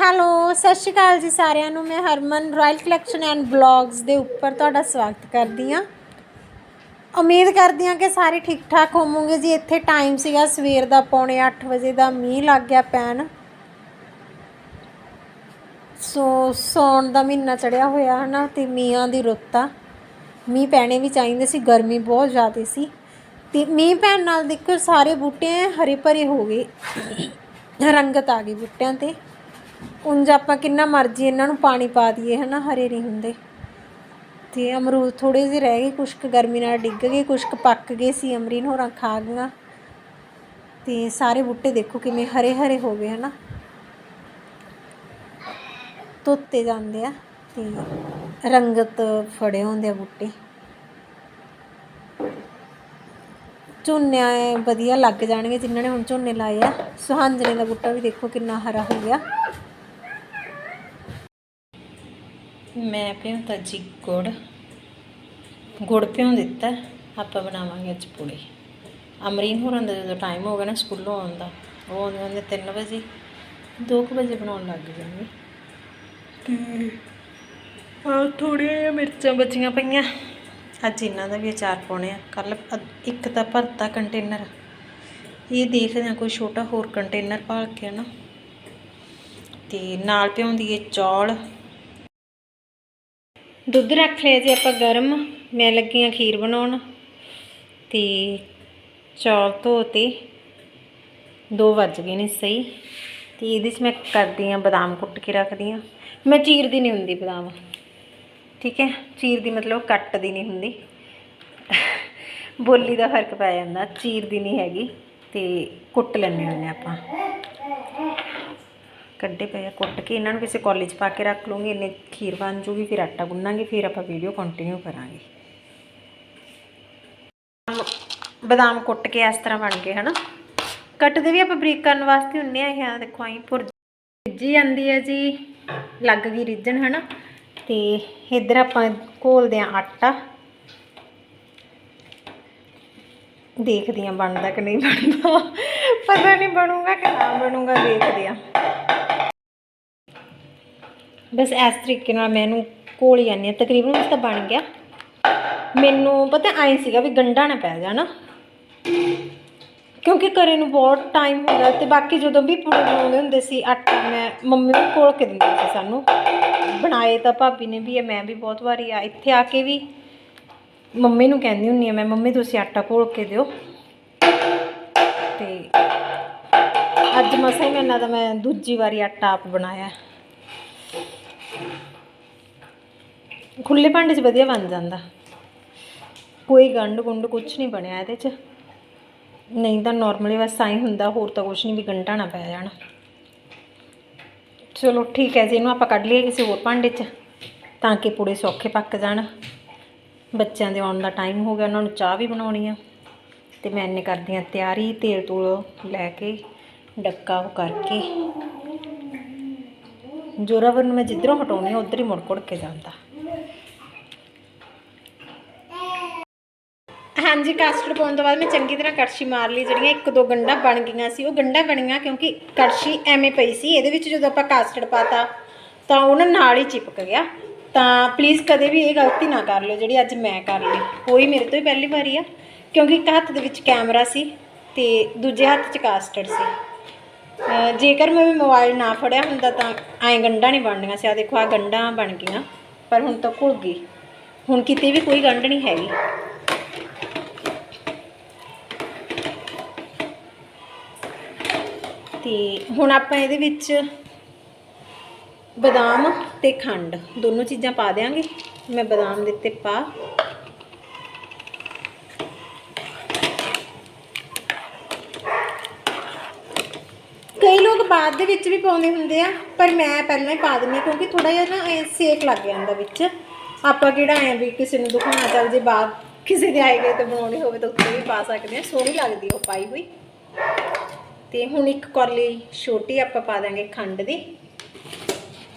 Hello, ਸਤਿ ਸ਼੍ਰੀ ਅਕਾਲ ਜੀ ਸਾਰਿਆਂ ਨੂੰ। ਮੈਂ Harman royal collection and blogs ਦੇ ਉੱਪਰ ਤੁਹਾਡਾ ਸਵਾਗਤ ਕਰਦੀ ਹਾਂ। ਉਮੀਦ ਕਰਦੀ ਹਾਂ ਕਿ ਸਾਰੇ ਠੀਕ ਠਾਕ ਹੋਵੋਗੇ ਜੀ। ਇੱਥੇ ਟਾਈਮ ਸੀਗਾ ਸਵੇਰ ਦਾ, ਪੌਣੇ 8 ਵਜੇ ਦਾ, ਮੀਂਹ ਲੱਗ ਗਿਆ ਪੈਣ। ਸੋ, ਸੌਣ ਦਾ ਮਹੀਨਾ ਚੜਿਆ ਹੋਇਆ ਹਨਾ, ਤੇ ਮੀਂਹਾਂ ਦੀ ਰੁੱਤ ਆ। ਮੀਂਹ ਪੈਣੇ ਵੀ ਚਾਹੀਦੇ ਸੀ, ਗਰਮੀ ਬਹੁਤ ਜ਼ਿਆਦਾ ਸੀ। ਤੇ ਮੀਂਹ ਪੈਣ ਨਾਲ ਦੇਖੋ, ਸਾਰੇ ਬੂਟੇ ਹਰੇ ਭਰੇ ਹੋ ਗਏ। ਰੰਗਤ ਆ ਗਈ ਬੂਟਿਆਂ ਤੇ। ਉਂਝ ਆਪਾਂ ਕਿੰਨਾ ਮਰਜ਼ੀ ਇਹਨਾਂ ਨੂੰ ਪਾਣੀ ਪਾ ਦਈਏ, ਹਨਾ? ਹਰੇ ਨਹੀਂ ਹੁੰਦੇ। ਤੇ ਅਮਰੂਦ ਥੋੜੇ ਜਿਹੇ ਰਹਿ ਗਏ ਕੁਛ ਕੁ ਗਰਮੀ ਨਾਲ ਡਿੱਗ ਗਏ ਕੁਛ ਕੁ ਪੱਕ ਗਏ ਸੀ, ਅਮਰੀਨ ਹੋਰਾਂ ਖਾ ਗਈਆਂ। ਤੇ ਸਾਰੇ ਬੂਟੇ ਦੇਖੋ ਕਿਵੇਂ ਹਰੇ ਹਰੇ ਹੋ ਗਏ, ਹਨਾ? ਧੋਤੇ ਜਾਂਦੇ ਆ ਤੇ ਰੰਗਤ ਫੜੇ ਹੁੰਦੇ ਆ ਬੂਟੇ। ਝੋਨੇ ਵਧੀਆ ਲੱਗ ਜਾਣਗੇ ਜਿਨ੍ਹਾਂ ਨੇ ਹੁਣ ਝੋਨੇ ਲਾਏ ਆ। ਸੁਹਾਂਜਣੇ ਦਾ ਬੂਟਾ ਵੀ ਦੇਖੋ ਕਿੰਨਾ ਹਰਾ ਹੋ ਗਿਆ। ਮੈਂ ਭਿਉਂਤਾ ਜੀ ਗੁੜ ਗੁੜ ਭਿਉਂ ਦਿੱਤਾ ਆਪਾਂ ਬਣਾਵਾਂਗੇ ਅੱਜ ਪੂੜੇ। ਅਮਰੀਨ ਹੋਰਾਂ ਦਾ ਜਦੋਂ ਟਾਈਮ ਹੋ ਗਿਆ ਨਾ ਸਕੂਲੋਂ ਆਉਣ ਦਾ ਉਹ ਆਉਂਦੇ ਆਉਂਦੇ 3 ਵਜੇ 2 ਵਜੇ ਬਣਾਉਣ ਲੱਗ ਜਾਣਗੇ। ਤੇ ਆ ਥੋੜੀਆਂ ਜਿਹੀਆਂ ਮਿਰਚਾਂ ਬਚੀਆਂ ਪਈਆਂ। ਅੱਜ ਇਹਨਾਂ ਦਾ ਵੀ ਅਚਾਰ ਪਾਉਣੇ ਆ। ਕੱਲ ਇੱਕ ਤਾਂ ਭਰਤਾ ਕੰਟੇਨਰ ਇਹ ਦੇਖਦੇ ਹਾਂ ਕੋਈ ਛੋਟਾ ਹੋਰ ਕੰਟੇਨਰ ਭਾਲ ਕੇ ਨਾ ਤੇ ਨਾਲ ਭਿਉਂਦੀ ਏ ਚੌਲ। ਦੁੱਧ ਰੱਖ ਲਿਆ ਜੀ ਆਪਾਂ ਗਰਮ। ਮੈਂ ਲੱਗੀ ਆ ਖੀਰ ਬਣਾਉਣ। ਤੇ ਚੌਲ ਧੋਤੇ। 2 ਵੱਜ ਗਏ ਨੇ ਸਹੀ। ਤੇ ਇਹਦੇ 'ਚ ਮੈਂ ਕਰਦੀ ਆ ਬਦਾਮ ਕੁੱਟ ਕੇ ਰੱਖਦੀ ਆ। ਮੈਂ ਚੀਰਦੀ ਨਹੀਂ ਹੁੰਦੀ ਬਦਾਮ। ਠੀਕ ਹੈ? ਚੀਰ ਦੀ ਮਤਲਬ ਕੱਟਦੀ ਨਹੀਂ ਹੁੰਦੀ। ਬੋਲੀ ਦਾ ਫ਼ਰਕ ਪੈ ਜਾਂਦਾ, ਚੀਰ ਦੀ ਨਹੀਂ ਹੈਗੀ, ਤੇ ਕੁੱਟ ਲੈਂਦੇ ਹੁੰਦੇ ਆਪਾਂ। ਕੱਢੇ ਪਏ ਆ ਕੁੱਟ ਕੇ, ਇਹਨਾਂ ਨੂੰ ਕਿਸੇ ਕਾਲਜ ਪਾ ਕੇ ਰੱਖ ਲੂੰਗੀ ਇੰਨੇ ਖੀਰ ਬਣ ਜੂਗੀ, ਫਿਰ ਆਟਾ ਗੁੰਨਾਂਗੇ, ਫਿਰ ਆਪਾਂ ਵੀਡੀਓ ਕੰਟੀਨਿਊ ਕਰਾਂਗੇ। ਬਦਾਮ ਕੁੱਟ ਕੇ ਇਸ ਤਰ੍ਹਾਂ ਬਣ ਗਏ, ਹਨਾ? ਕੱਟਦੇ ਵੀ ਆਪਾਂ ਬਰੀਕ ਕਰਨ ਵਾਸਤੇ ਹੁੰਨੇ ਆ ਇਹ ਦੇਖੋ ਆਈ ਭੁਰ ਜੀ ਜਾਂਦੀ ਹੈ ਜੀ, ਲੱਗ ਗਈ ਰਿੱਜਣ ਹਨਾ? ਤੇ ਇੱਧਰ ਆਪਾਂ ਘੋਲਦੇ ਆ ਆਟਾ। ਦੇਖਦੀ ਆ ਬਣਦਾ ਕਿ ਨਹੀਂ ਬਣਦਾ। ਪਤਾ ਨਹੀਂ ਬਣੂਗਾ ਕਿ ਨਾ ਬਣੂਗਾ, ਦੇਖਦੇ ਆ ਬਸ ਇਸ ਤਰੀਕੇ ਨਾਲ ਮੈਂ ਇਹਨੂੰ ਘੋਲ ਜਾਂਦੀ ਆ ਤਕਰੀਬਨ ਇਸ ਤਾਂ ਬਣ ਗਿਆ। ਮੈਨੂੰ ਪਤਾ ਐਂ ਸੀਗਾ ਵੀ ਗੰਢਾ ਨਾ ਪੈ ਜਾਣਾ। ਕਿਉਂਕਿ ਘਰੇ ਨੂੰ ਬਹੁਤ ਟਾਈਮ ਹੋ ਗਿਆ ਤੇ ਬਾਕੀ ਜਦੋਂ ਵੀ ਪੂੜੇ ਬਣਾਉਂਦੇ ਹੁੰਦੇ ਸੀ, ਆਟਾ ਮੈਂ ਮੰਮੀ ਨੂੰ ਘੋਲ ਕੇ ਦਿੰਦੀ ਸੀ ਸਾਨੂੰ। ਬਣਾਏ ਤਾਂ ਭਾਬੀ ਨੇ ਵੀ ਹੈ, ਮੈਂ ਵੀ ਬਹੁਤ ਵਾਰੀ ਆ, ਇੱਥੇ ਆ ਕੇ ਵੀ ਮੰਮੀ ਨੂੰ ਕਹਿੰਦੀ ਹੁੰਨੀ ਆ ਮੈਂ ਮੰਮੀ ਤੁਸੀਂ ਆਟਾ ਘੋਲ ਕੇ ਦਿਓ। ਤੇ ਅੱਜ ਮਸਾਂ ਹੀ ਮੈਨਾਂ ਦਾ ਮੈਂ ਦੂਜੀ ਵਾਰੀ ਆਟਾ ਆਪ ਬਣਾਇਆ। ਖੁੱਲੇ ਭਾਂਡੇ 'ਚ ਵਧੀਆ ਬਣ ਜਾਂਦਾ। ਕੋਈ ਗੰਢ ਗੁੰਡ ਕੁਝ ਨਹੀਂ ਬਣਿਆ ਇਹਦੇ 'ਚ। ਨਹੀਂ ਤਾਂ ਨਾਰਮਲੀ ਬਸ ਆਈ ਹੁੰਦਾ, ਹੋਰ ਤਾਂ ਕੁਝ ਨਹੀਂ ਵੀ ਗੰਢਾ ਨਾ ਪੈ ਜਾਣਾ। ਚਲੋ ਠੀਕ ਹੈ ਜੀ, ਇਹਨੂੰ ਆਪਾਂ ਕੱਢ ਲਈਏ ਕਿਸੇ ਹੋਰ ਭਾਂਡੇ 'ਚ, ਤਾਂ ਕਿ ਪੂੜੇ ਸੌਖੇ ਪੱਕ ਜਾਣ। ਬੱਚਿਆਂ ਦੇ ਆਉਣ ਦਾ ਟਾਈਮ ਹੋ ਗਿਆ, ਉਹਨਾਂ ਨੂੰ ਚਾਹ ਵੀ ਬਣਾਉਣੀ ਆ। ਤੇ ਮੈਂ ਇੰਨੇ ਕਰਦੀ ਆ ਤਿਆਰੀ, ਤੇਲ ਤੂਲ ਲੈ ਕੇ, ਡੱਕਾ ਉਹ ਕਰਕੇ। ਜੋਰਾਵਰ ਨੂੰ ਮੈਂ ਜਿੱਧਰੋਂ ਹਟਾਉਣੀ ਆ ਉਧਰ ਹੀ ਮੁੜ ਕੁੜ ਕੇ ਜਾਂਦਾ। ਹਾਂਜੀ ਕਾਸਟਡ ਪਾਉਣ ਤੋਂ ਬਾਅਦ ਮੈਂ ਚੰਗੀ ਤਰ੍ਹਾਂ ਕੜਛੀ ਮਾਰ ਲਈ, ਜਿਹੜੀਆਂ ਇੱਕ ਦੋ ਗੰਢਾ ਬਣ ਗਈਆਂ ਸੀ। ਉਹ ਗੰਢਾ ਬਣੀਆਂ ਕਿਉਂਕਿ ਕੜਛੀ ਐਵੇਂ ਪਈ ਸੀ, ਇਹਦੇ ਵਿੱਚ ਜਦੋਂ ਆਪਾਂ ਕਸਟਰਡ ਪਾਤਾ, ਤਾਂ ਉਹਨਾਂ ਨਾਲ ਹੀ ਚਿਪਕ ਗਿਆ। ਤਾਂ ਪਲੀਜ਼ ਕਦੇ ਵੀ ਇਹ ਗਲਤੀ ਨਾ ਕਰ ਲਿਓ, ਜਿਹੜੀ ਅੱਜ ਮੈਂ ਕਰ ਲਈ। ਹੋਈ ਮੇਰੇ ਤੋਂ ਹੀ ਪਹਿਲੀ ਵਾਰੀ ਆ, ਕਿਉਂਕਿ ਇੱਕ ਹੱਥ ਦੇ ਵਿੱਚ ਕੈਮਰਾ ਸੀ ਤੇ ਦੂਜੇ ਹੱਥ 'ਚ ਕਾਸਟਡ ਸੀ। ਜੇਕਰ ਮੈਂ ਮੋਬਾਈਲ ਨਾ ਫੜਿਆ ਹੁੰਦਾ, ਤਾਂ ਐਂ ਗੰਢਾ ਨਹੀਂ ਬਣਨੀਆਂ ਸੀ। ਆ ਦੇਖੋ ਆ ਗੰਢਾਂ ਬਣ ਗਈਆਂ, ਪਰ ਹੁਣ ਤਾਂ ਘੁਲ ਗਈ। ਹੁਣ ਕਿਤੇ ਵੀ ਕੋਈ ਗੰਢ ਨਹੀਂ ਹੈਗੀ। ਤੇ ਹੁਣ ਆਪਾਂ ਇਹਦੇ ਵਿੱਚ ਬਦਾਮ ਤੇ ਖੰਡ ਦੋਨੋਂ ਚੀਜ਼ਾਂ ਪਾ ਦੇਾਂਗੇ ਮੈਂ ਬਦਾਮ ਦਿੱਤੇ ਪਾ। ਕਈ ਲੋਕ ਬਾਅਦ ਦੇ ਵਿੱਚ ਵੀ ਪਾਉਂਦੇ ਹੁੰਦੇ ਆ, ਪਰ ਮੈਂ ਪਹਿਲਾਂ ਹੀ ਪਾ ਦਿੰਦੀ ਹਾਂ ਕਿਉਂਕਿ ਥੋੜਾ ਜਿਹਾ ਨਾ ਐਂ ਸੇਕ ਲੱਗ ਜਾਂਦਾ ਵਿੱਚ। ਆਪਾਂ ਕਿਹੜਾ ਐ ਵੀ ਕਿਸੇ ਨੂੰ ਦਿਖਾਉਣਾ, ਚੱਲ ਜੇ ਬਾਅਦ ਕਿਸੇ ਦੇ ਆਏ ਗਏ ਤੇ ਬਣਾਉਣੀ ਹੋਵੇ ਤਾਂ ਉੱਤੇ ਵੀ ਪਾ ਸਕਦੇ ਆ ਸੋਹਣੀ ਲੱਗਦੀ ਉਹ ਪਾਈ ਹੋਈ। ਤੇ ਹੁਣ ਇੱਕ ਕੌਲੀ ਛੋਟੀ ਆਪਾਂ ਪਾ ਦਾਂਗੇ ਖੰਡ ਦੀ।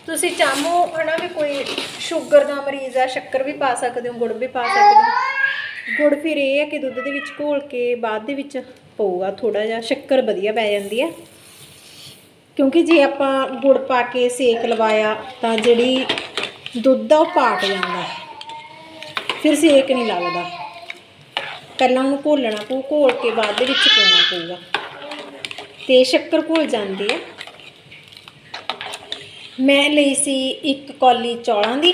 ਤੁਸੀਂ ਚਾਹੋ ਹਨਾ ਵੀ ਕੋਈ ਸ਼ੂਗਰ ਦਾ ਮਰੀਜ਼ ਆ, ਸ਼ੱਕਰ ਵੀ ਪਾ ਸਕਦੇ ਹੋ, ਗੁੜ ਵੀ ਪਾ ਸਕਦੇ ਹੋ। ਗੁੜ ਫਿਰ ਇਹ ਹੈ ਕਿ ਦੁੱਧ ਦੇ ਵਿੱਚ ਘੋਲ ਕੇ ਬਾਅਦ ਦੇ ਵਿੱਚ ਪਊਗਾ ਥੋੜਾ ਜਿਹਾ, ਸ਼ੱਕਰ ਵਧੀਆ ਪੈ ਜਾਂਦੀ ਹੈ। ਕਿਉਂਕਿ ਜੇ ਆਪਾਂ ਗੁੜ ਪਾ ਕੇ ਸੇਕ ਲਵਾਇਆ ਤਾਂ ਜਿਹੜੀ ਦੁੱਧ ਆ ਉਹ ਪਾਟ ਜਾਂਦਾ ਫਿਰ ਸੇਕ ਨਹੀਂ ਲੱਗਦਾ। ਪਹਿਲਾਂ ਉਹਨੂੰ ਘੋਲਣਾ ਪਊ, ਘੋਲ ਕੇ ਬਾਅਦ ਦੇ ਵਿੱਚ ਪਾਉਣਾ ਪਊਗਾ। ਤੇ ਸ਼ੱਕਰ ਘੁਲ ਜਾਂਦੀ ਹੈ ਮੈਂ ਲਈ ਸੀ ਇੱਕ ਕੌਲੀ ਚੌਲਾਂ ਦੀ।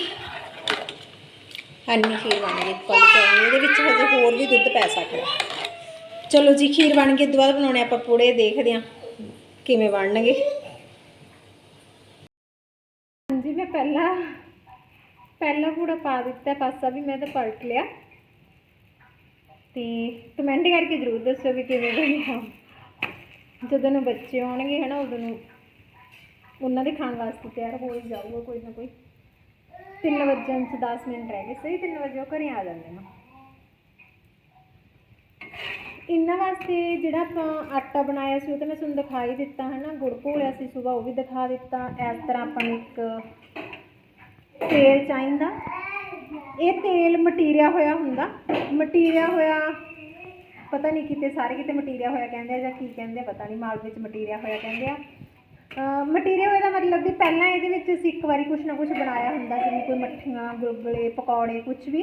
ਅੰਨੀ ਖੀਰ ਬਣ ਗਈ ਇੱਕ ਕੌਲੀ ਚੌਲਾਂ ਦੀ ਇਹਦੇ ਵਿੱਚ ਹਜੇ ਹੋਰ ਵੀ ਦੁੱਧ ਪੈ ਸਕਦਾ। ਚਲੋ ਜੀ, ਖੀਰ ਬਣ ਗਈ, ਦੁਬਾਰਾ ਬਣਾਉਣੇ ਆਪਾਂ ਪੂੜੇ, ਦੇਖਦੇ ਹਾਂ ਕਿਵੇਂ ਬਣਨਗੇ। ਹਾਂਜੀ, ਮੈਂ ਪਹਿਲਾਂ, ਪਹਿਲਾ ਪੂੜਾ ਪਾ ਦਿੱਤਾ, ਪਾਸਾ ਵੀ ਮੈਂ ਤਾਂ ਪਲਟ ਲਿਆ। ਤੇ ਕਮੈਂਟ ਕਰਕੇ ਜ਼ਰੂਰ ਦੱਸੋ ਵੀ ਕਿਵੇਂ ਬਣਿਆ। ਜਦੋਂ ਨੂੰ ਬੱਚੇ ਆਉਣਗੇ ਹਨਾ, ਉਦੋਂ ਨੂੰ ਉਹਨਾਂ ਦੇ ਖਾਣ ਵਾਸਤੇ ਤਿਆਰ ਹੋ ਹੀ ਜਾਊਗਾ ਕੋਈ ਨਾ ਕੋਈ। 3 ਵਜੇ ਚ 10 ਮਿੰਟ ਰਹਿ ਗਏ, ਸਹੀ 3 ਵਜੇ ਉਹ ਘਰੇ ਆ ਜਾਂਦੇ ਨੇ। ਇਹਨਾਂ ਵਾਸਤੇ ਜਿਹੜਾ ਆਪਾਂ ਆਟਾ ਬਣਾਇਆ ਸੀ, ਉਹ ਤਾਂ ਮੈਂ ਤੁਹਾਨੂੰ ਦਿਖਾ ਹੀ ਦਿੱਤਾ ਹਨਾ, ਗੁੜ ਘੋਲਿਆ ਸੀ ਸੁਬਾ, ਉਹ ਵੀ ਦਿਖਾ ਦਿੱਤਾ। ਇਸ ਤਰ੍ਹਾਂ ਆਪਾਂ ਨੂੰ ਇੱਕ ਤੇਲ ਚਾਹੀਦਾ। ਇਹ ਤੇਲ ਮਟੀਰੀਆ ਹੋਇਆ ਹੁੰਦਾ, ਮਟੀਰੀਆ ਹੋਇਆ ਪਤਾ ਨਹੀਂ ਕਿਤੇ ਸਾਰੇ ਕਿਤੇ ਮਟੀਰੀਆ ਹੋਇਆ ਕਹਿੰਦੇ ਆ ਜਾਂ ਕੀ ਕਹਿੰਦੇ ਆ, ਪਤਾ ਨਹੀਂ ਮਾਲ ਵਿੱਚ ਮਟੀਰੀਆ ਹੋਇਆ ਕਹਿੰਦੇ ਆ। ਮਟੀਰੀਆ ਹੋਇਆ ਦਾ ਮਤਲਬ ਵੀ ਪਹਿਲਾਂ ਇਹਦੇ ਵਿੱਚ ਅਸੀਂ ਇੱਕ ਵਾਰੀ ਕੁਝ ਨਾ ਕੁਝ ਬਣਾਇਆ ਹੁੰਦਾ, ਜਿਵੇਂ ਕੋਈ ਮੱਠੀਆਂ, ਗੁਲਗੁਲੇ, ਪਕੌੜੇ ਕੁਝ ਵੀ।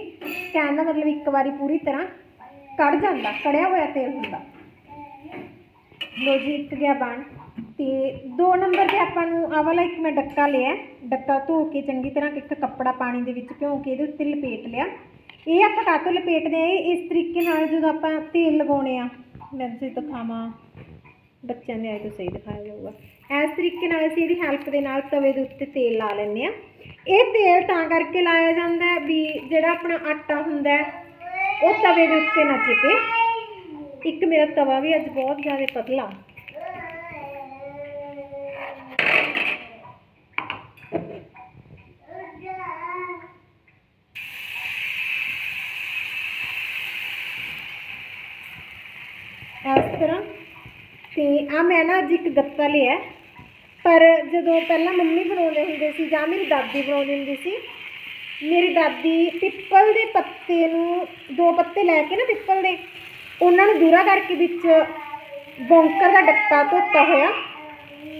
ਕਹਿਣ ਦਾ ਮਤਲਬ ਇੱਕ ਵਾਰੀ ਪੂਰੀ ਤਰ੍ਹਾਂ ਕੜ ਜਾਂਦਾ, ਕੜਿਆ ਹੋਇਆ ਤੇਲ ਹੁੰਦਾ। ਲੋ ਜੀ, ਇੱਕ ਗਿਆ ਬਣ। ਤੇ ਦੋ ਨੰਬਰ ਤੇ ਆਪਾਂ ਨੂੰ ਆਹ ਵਾਲਾ ਇੱਕ ਮੈਂ ਡੱਕਾ ਲਿਆ। ਡੱਕਾ ਧੋ ਕੇ ਚੰਗੀ ਤਰ੍ਹਾਂ ਇੱਕ ਕੱਪੜਾ ਪਾਣੀ ਦੇ ਵਿੱਚ ਭਿਉਂ ਕੇ ਇਹਦੇ ਉੱਤੇ ਲਪੇਟ ਲਿਆ। ਇਹ ਆਪਾਂ ਕਾਹਤੋਂ ਲਪੇਟਦੇ ਆ? ਇਹ ਇਸ ਤਰੀਕੇ ਨਾਲ ਜਦੋਂ ਆਪਾਂ ਤੇਲ ਲਗਾਉਣੇ ਆ, ਮੈਂ ਤੁਸੀਂ ਦਿਖਾਵਾਂ। ਬੱਚਿਆਂ ਦੇ ਆਏ ਤੋਂ ਸਹੀ ਦਿਖਾਇਆ ਜਾਊਗਾ ਇਸ ਤਰੀਕੇ ਨਾਲ ਅਸੀਂ ਇਹਦੀ ਹੈਲਪ ਦੇ ਨਾਲ ਤਵੇ ਦੇ ਉੱਤੇ ਤੇਲ ਲਾ ਲੈਂਦੇ ਆ। ਇਹ ਤੇਲ ਤਾਂ ਕਰਕੇ ਲਾਇਆ ਜਾਂਦਾ ਵੀ ਜਿਹੜਾ ਆਪਣਾ ਆਟਾ ਹੁੰਦਾ ਉਹ ਤਵੇ ਦੇ ਉੱਤੇ ਨਾ ਚਿਪੇ। ਇੱਕ ਮੇਰਾ ਤਵਾ ਵੀ ਅੱਜ ਬਹੁਤ ਜ਼ਿਆਦਾ ਪਤਲਾ ਇਸ ਤਰ੍ਹਾਂ ਤੇ ਆ ਮੈਂ ਨਾ ਅੱਜ ਇੱਕ ਗੱਤਾ ਲਿਆ। ਪਰ ਜਦੋਂ ਪਹਿਲਾਂ ਮੰਮੀ ਬਣਾਉਂਦੇ ਹੁੰਦੇ ਸੀ ਜਾਂ ਮੇਰੀ ਦਾਦੀ ਬਣਾਉਂਦੀ ਹੁੰਦੀ ਸੀ, ਮੇਰੀ ਦਾਦੀ ਪਿੱਪਲ ਦੇ ਪੱਤੇ ਨੂੰ ਦੋ ਪੱਤੇ ਲੈ ਕੇ ਨਾ ਪਿੱਪਲ ਦੇ, ਉਹਨਾਂ ਨੂੰ ਦੂਰਾ ਕਰਕੇ ਵਿੱਚ ਬੌਂਕਰ ਦਾ ਡੱਕਾ ਧੋਤਾ ਹੋਇਆ,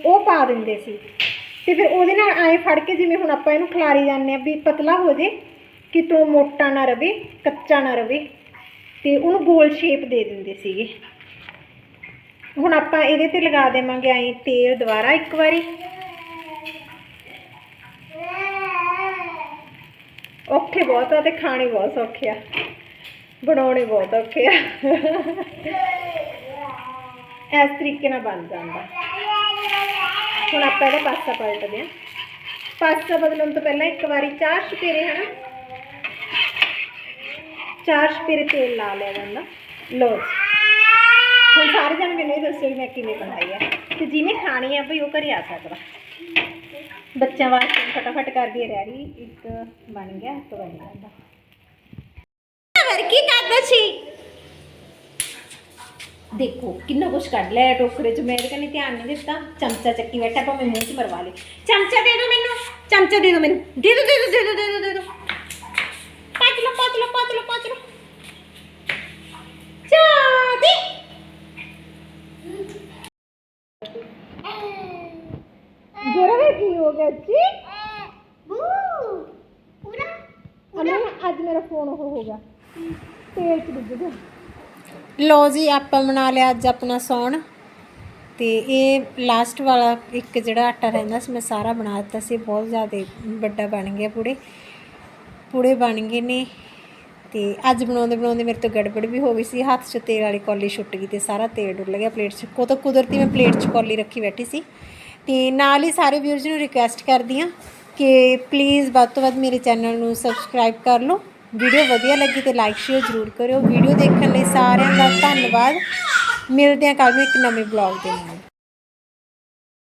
ਉਹ ਪਾ ਦਿੰਦੇ ਸੀ। ਤੇ ਫਿਰ ਉਹਦੇ ਨਾਲ ਐਂ ਫੜ ਕੇ ਜਿਵੇਂ ਹੁਣ ਆਪਾਂ ਇਹਨੂੰ ਖਿਲਾਰੀ ਜਾਂਦੇ ਆ ਵੀ ਪਤਲਾ ਹੋ ਜੇ ਕਿਤੋਂ ਮੋਟਾ ਨਾ ਰਵੇ, ਕੱਚਾ ਨਾ ਰਵੇ, ਤੇ ਉਹਨੂੰ ਗੋਲ ਸ਼ੇਪ ਦੇ ਦਿੰਦੇ ਸੀਗੇ। ਹੁਣ ਆਪਾਂ ਇਹਦੇ ਤੇ ਲਗਾ ਦੇਵਾਂਗੇ ਐਂ ਤੇਲ ਦੁਬਾਰਾ ਇੱਕ ਵਾਰੀ। ਔਖੇ ਬਹੁਤ ਆ ਤੇ ਖਾਣੇ ਬਹੁਤ ਸੌਖੇ ਆ। ਬਣਾਉਣੇ ਬਹੁਤ ਔਖੇ ਆ। ਇਸ ਤਰੀਕੇ ਨਾਲ ਬਣ ਜਾਂਦਾ। ਹੁਣ ਆਪਾਂ ਇਹਦਾ ਪਾਸਾ ਪਲਟਦੇ ਆ ਪਾਸਾ ਬਦਲਣ ਤੋਂ ਪਹਿਲਾਂ ਇੱਕ ਵਾਰੀ ਚਾਰ ਛਪੇਰੇ ਹਨਾ? ਚਾਰ ਛਪੇਰੇ ਤੇਲ ਲਾ ਲਿਆ ਜਾਂਦਾ। ਲੋ ਹੁਣ ਸਾਰੇ ਜਣੇ ਮੈਨੂੰ ਇਹ ਦੱਸੋ ਵੀ ਮੈਂ ਕਿਵੇਂ ਬਣਾਈ ਆ। ਤੇ ਜਿਹਨੇ ਖਾਣੀ ਆ ਭਈ ਉਹ ਘਰੇ ਆ ਸਕਦਾ। ਬੱਚਿਆਂ ਵਾਸਤੇ ਫਟਾਫਟ ਕਰਦੀ ਰੈਡੀ ਇੱਕ ਬਣ ਗਿਆ ਇੱਕ ਬਣ ਜਾਂਦਾ ਵਰ ਕੀ ਕਰਦਾ ਸੀ? ਦੇਖੋ ਕਿੰਨਾ ਕੁਛ ਕੱਢ ਲਿਆ ਟੋਕਰੇ 'ਚ। ਮੈਂ ਇਹਦੇ ਕੰਨੀ ਧਿਆਨ ਨਹੀਂ ਦਿੱਤਾ। ਚਮਚਾ ਚੱਕੀ ਬੈਠਾ ਭਾਵੇਂ ਮੂੰਹ 'ਚ ਮਰਵਾ ਲੇ ਚਮਚਾ ਦੇ ਦਿਓ ਮੈਨੂੰ। ਚਮਚਾ ਦੇ ਦਿਓ ਮੈਨੂੰ। ਦੇ ਦਿਓ ਦੇ ਦਿਓ ਦੇ ਦਿਓ ਦੇ ਦਿਓ ਦੇ ਦਿਓ ਪਾਚ ਲਓ ਪਾਚ ਲਓ ਪਾਚ ਲਓ ਪਾਚ ਲਓ ਚਾਦੀ ਜਰਾ ਕੀ ਹੋ ਗਿਆ ਜੀ ਅਮਨ ਅੱਜ ਮੇਰਾ ਫੋਨ ਉਹ ਹੋ ਗਿਆ ਤੇਲ ਚ ਡੁੱਬ ਗਿਆ ਲੋ ਜੀ, ਆਪਾਂ ਬਣਾ ਲਿਆ ਅੱਜ ਆਪਣਾ ਸੌਣ। ਤੇ ਇਹ ਲਾਸਟ ਵਾਲਾ ਇੱਕ ਜਿਹੜਾ ਆਟਾ ਰਹਿੰਦਾ ਸੀ, ਮੈਂ ਸਾਰਾ ਬਣਾ ਦਿੱਤਾ ਸੀ। ਬਹੁਤ ਜ਼ਿਆਦਾ ਵੱਡਾ ਬਣ ਗਿਆ ਪੂੜੇ। ਪੂੜੇ ਬਣ ਗਏ ਨੇ। ਤੇ ਅੱਜ ਬਣਾਉਂਦੇ ਬਣਾਉਂਦੇ ਮੇਰੇ ਤੋਂ ਗੜਬੜ ਵੀ ਹੋ ਗਈ ਸੀ। ਹੱਥ 'ਚ ਤੇਲ ਵਾਲੀ ਕੌਲੀ ਛੁੱਟ ਗਈ ਤੇ ਸਾਰਾ ਤੇਲ ਡੁੱਲ ਗਿਆ ਪਲੇਟ 'ਚ। ਕੋ ਤਾਂ ਕੁਦਰਤੀ ਮੈਂ ਪਲੇਟ 'ਚ ਕੌਲੀ ਰੱਖੀ ਬੈਠੀ ਸੀ। ਤੇ ਨਾਲ ਹੀ ਸਾਰੇ ਵਿਊਅਰਸ ਨੂੰ ਰਿਕੁਐਸਟ ਕਰਦੀ ਹਾਂ ਕਿ ਪਲੀਜ਼ ਵੱਧ ਤੋਂ ਵੱਧ ਮੇਰੇ ਚੈਨਲ ਨੂੰ ਸਬਸਕ੍ਰਾਈਬ ਕਰ ਲਓ। ਵੀਡੀਓ ਵਧੀਆ ਲੱਗੀ ਤੇ ਲਾਈਕ ਸ਼ੇਅਰ ਜ਼ਰੂਰ ਕਰਿਓ। ਵੀਡੀਓ ਦੇਖਣ ਲਈ ਸਾਰਿਆਂ ਦਾ ਧੰਨਵਾਦ। ਮਿਲਦੇ ਹਾਂ ਕੱਲ੍ਹ ਨੂੰ ਇੱਕ ਨਵੇਂ ਬਲੌਗ ਦੇ ਨਾਲ।